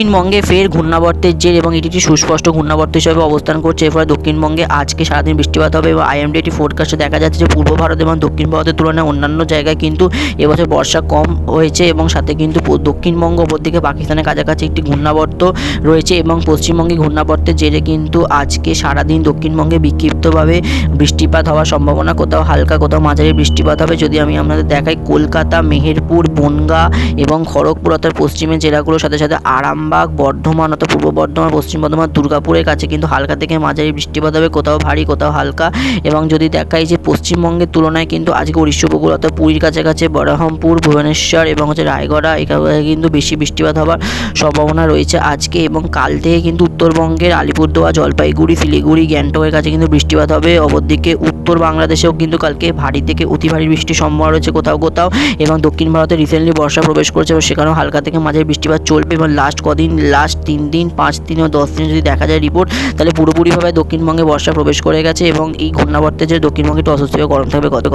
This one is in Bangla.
দক্ষিণবঙ্গে ফের ঘূর্ণাবর্তের জের এবং এটি একটি সুস্পষ্ট ঘূর্ণাবর্ত হিসেবে অবস্থান করছে। এর ফলে দক্ষিণবঙ্গে আজকে সারাদিন বৃষ্টিপাত হবে এবং আইএমডি একটি ফোরকাস্টে দেখা যাচ্ছে যে পূর্ব ভারত এবং দক্ষিণ ভারতের তুলনায় অন্যান্য জায়গায় কিন্তু এবছর বর্ষা কম হয়েছে এবং সাথে কিন্তু দক্ষিণবঙ্গ ওপর দিকে পাকিস্তানের কাছাকাছি একটি ঘূর্ণাবর্ত রয়েছে এবং পশ্চিমবঙ্গে ঘূর্ণাবর্তের জেরে কিন্তু আজকে সারাদিন দক্ষিণবঙ্গে বিক্ষিপ্তভাবে বৃষ্টিপাত হওয়ার সম্ভাবনা। কোথাও হালকা, কোথাও মাঝারি বৃষ্টিপাত হবে। যদি আমি আপনাদের দেখাই, কলকাতা, মেহেরপুর, বনগাঁ এবং খড়গপুর অর্থাৎ পশ্চিমের জেলাগুলোর সাথে সাথে আরামবাগ বর্ধমান অর্থাৎ পূর্ব বর্ধমান, পশ্চিম বর্ধমান, দুর্গাপুরের কাছে কিন্তু হালকা থেকে মাঝারি বৃষ্টিপাত হবে, কোথাও ভারী, কোথাও হালকা। এবং যদি দেখাই যে পশ্চিমবঙ্গের তুলনায় কিন্তু আজকে উড়িষ্যা উপকূল অর্থাৎ পুরীর কাছাকাছি বহরমপুর, ভুবনেশ্বর এবং হচ্ছে রায়গড়া, এখানে কিন্তু বেশি বৃষ্টিপাত হওয়ার সম্ভাবনা রয়েছে আজকে। এবং কাল থেকে কিন্তু উত্তরবঙ্গের আলিপুরদুয়ার, জলপাইগুড়ি, শিলিগুড়ি, গ্যাংটকের কাছে কিন্তু বৃষ্টিপাত হবে। অপরদিকে উত্তর বাংলাদেশেও কিন্তু কালকে ভারী থেকে অতি ভারী বৃষ্টির সম্ভাবনা রয়েছে কোথাও কোথাও। এবং দক্ষিণ ভারতে রিসেন্টলি বর্ষা প্রবেশ করেছে এবং সেখানেও হালকা থেকে মাঝারি বৃষ্টিপাত চলবে এবং লাস্ট কদিন লাস্ট তিন দিন, পাঁচ দিন ও দশ দিন যদি দেখা যায় রিপোর্ট তাহলে পুরোপুরিভাবে দক্ষিণবঙ্গে বর্ষা প্রবেশ করে গেছে এবং এই ঘূর্ণাবর্তে যে দক্ষিণবঙ্গে একটু অস্বস্তিকর গরম থাকবে গত